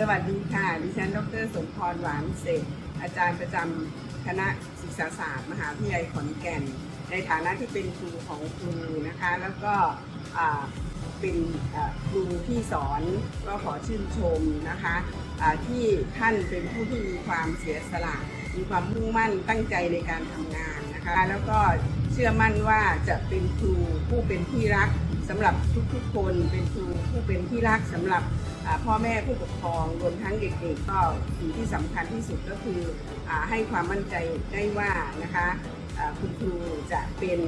สวัสดีค่ะ ดิฉัน ดร สมพร หวานเศษอาจารย์ประจำคณะศึกษาศาสตร์ มหาวิทยาลัยขอนแก่น ในฐานะที่เป็นครูของครูนะคะ แล้วก็เป็นครูที่สอนก็ขอชื่นชมนะคะที่ท่านเป็นผู้ที่มีความเสียสละ มีความมุ่งมั่นตั้งใจในการทำงาน นะคะ แล้วก็เชื่อมั่นว่าจะเป็นครูผู้เป็นที่รักสำหรับทุกๆ คนเป็นครูผู้เป็นที่รักสำหรับพ่อแม่ผู้ปกครองรวมทั้งเด็กๆก็สิ่งที่สำคัญที่สุดก็คืออให้ความมั่นใจได้ว่านะคะคุณครูจะเป็น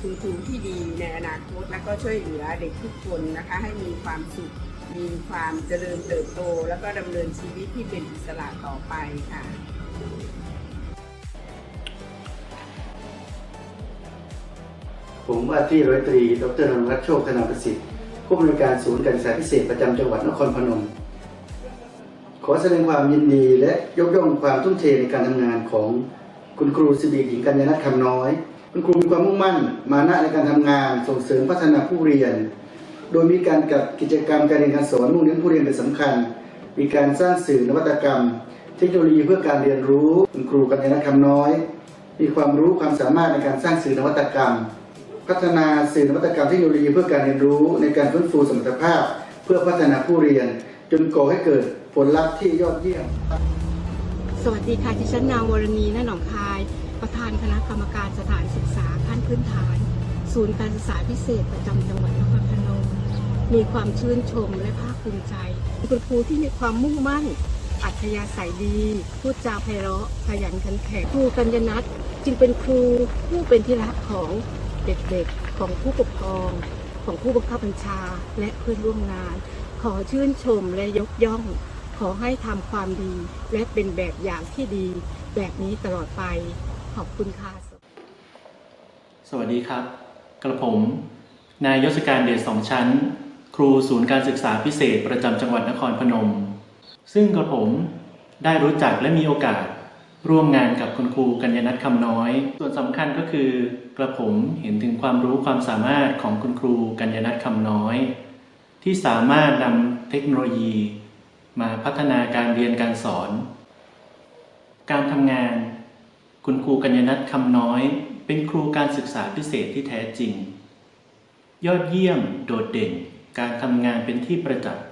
คุณครูที่ดีในอนาคต และก็ช่วยเหลือเด็กทุกคนนะคะให้มีความสุขมีความเจริญเติบโต แล้วก็ดำเนินชีวิตที่เป็นอิสระต่อไปค่ะ ผมว่าที่ร้อยตรี ดรนนรัตโชคธนาประสิทธิ์ผู้อำนวยการศูนย์การศึกษาพิเศษประจำจังหวัดนครพนม ขอแสดงความยินดีและยกย่องความทุ่มเทในการทำงานของคุณครูสิริหญิงกัญญาณัฐคำน้อย คุณครูมีความมุ่งมั่น มานะในการทำงานส่งเสริมพัฒนาผู้เรียน โดยมีการจัดกิจกรรมการเรียนการสอนมุ่งเน้นผู้เรียนเป็นสำคัญ มีการสร้างสื่อนวัตกรรม เทคโนโลยีเพื่อการเรียนรู้ คุณครูกัญญาณัฐคำน้อย มีความรู้ความสามารถในการสร้างสื่อนวัตกรรม พัฒนาสื่อนวัตกรรมเทคโนโลยีเพื่อการเรียนรู้ในการฟื้นฟูสมรรถภาพ เพื่อพัฒนาผู้เรียน จนก่อให้เกิดผลลัพธ์ที่ยอดเยี่ยม สวัสดีค่ะดิฉันนางวรณีณหนองคาย ประธานคณะกรรมการสถานศึกษาขั้นพื้นฐาน ศูนย์การศึกษาพิเศษประจำจังหวัดนครพนมมีความชื่นชมและภาคภูมิใจคุณครูที่มีความมุ่งมั่น อัธยาศัยดี พูดจาไพเราะขยันขันแข็งครูกัญญนัทจึงเป็นครูผู้เป็นที่รักของ เด็กๆ ของผู้ปกครอง ของผู้บังคับบัญชาและเพื่อนร่วมงาน ขอชื่นชมและยกย่อง ขอให้ทำความดี และเป็นแบบอย่างที่ดี แบบนี้ตลอดไป ขอบคุณค่ะ สวัสดีครับ กระผม นายยศการเดชสองชั้น ครูศูนย์การศึกษาพิเศษประจำจังหวัดนครพนม ซึ่งกระผมได้รู้จักและมีโอกาส ร่วมงานกับคุณครูกัญญาณัฐคำน้อย ส่วนสำคัญก็คือกระผมเห็นถึงความรู้ความสามารถของคุณครูกัญญาณัฐคำน้อย ที่สามารถนำเทคโนโลยี มาพัฒนาการเรียนการสอน การทำงาน คุณครูกัญญาณัฐคำน้อย เป็นครูการศึกษาพิเศษที่แท้จริง ยอดเยี่ยมโดดเด่น การทำงานเป็นที่ประจักษ์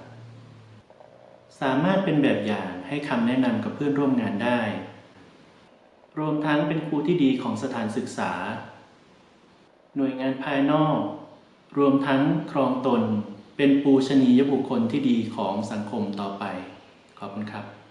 สามารถเป็นแบบอย่างให้คำแนะนำกับเพื่อนร่วมงานได้ รวมทั้งเป็นครูที่ดีของสถานศึกษา หน่วยงานภายนอก รวมทั้งครองตน เป็นปูชนียบุคคลที่ดีของสังคมต่อไป ขอบคุณครับ